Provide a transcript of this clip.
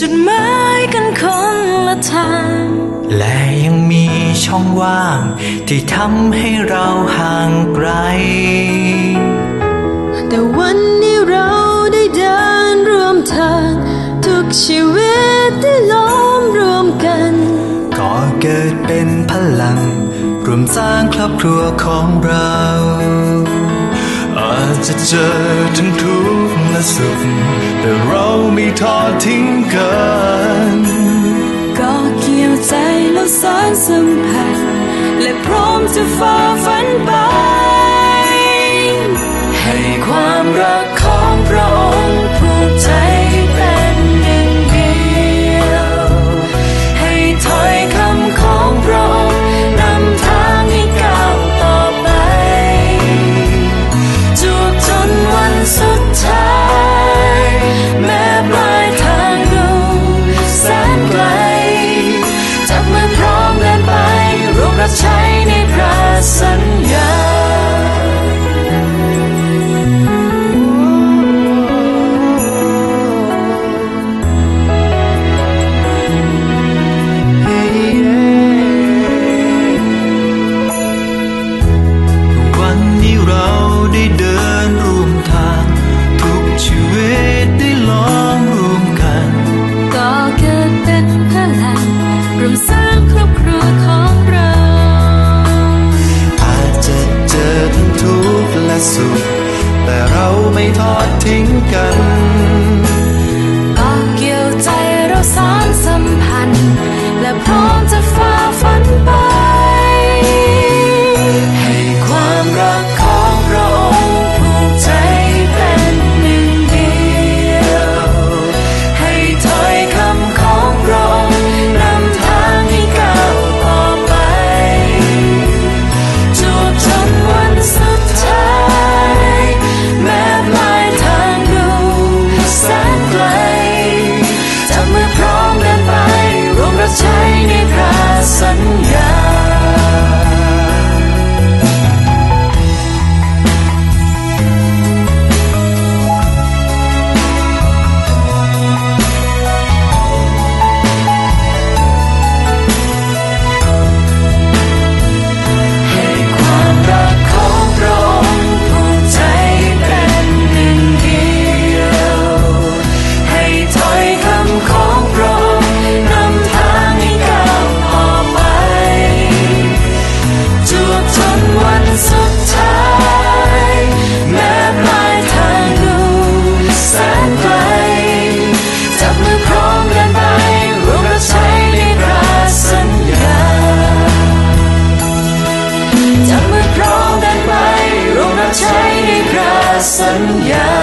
จุดหมายกันคนละทาง และยังมีช่องว่าง ที่ทำให้เราห่างไกล แต่วันนี้เราได้เดินร่วมทาง ทุกชีวิตได้ล้อมรวมกัน ก็เกิดเป็นพลัง รวมสร้างครอบครัวของเราอาจจะเจอทั้งทุกข์และสุข แต่เราไม่ทอดทิ้ง สัมผัส และพร้อมจะฝ่าฟันไป ให้ความรัก 情感怎样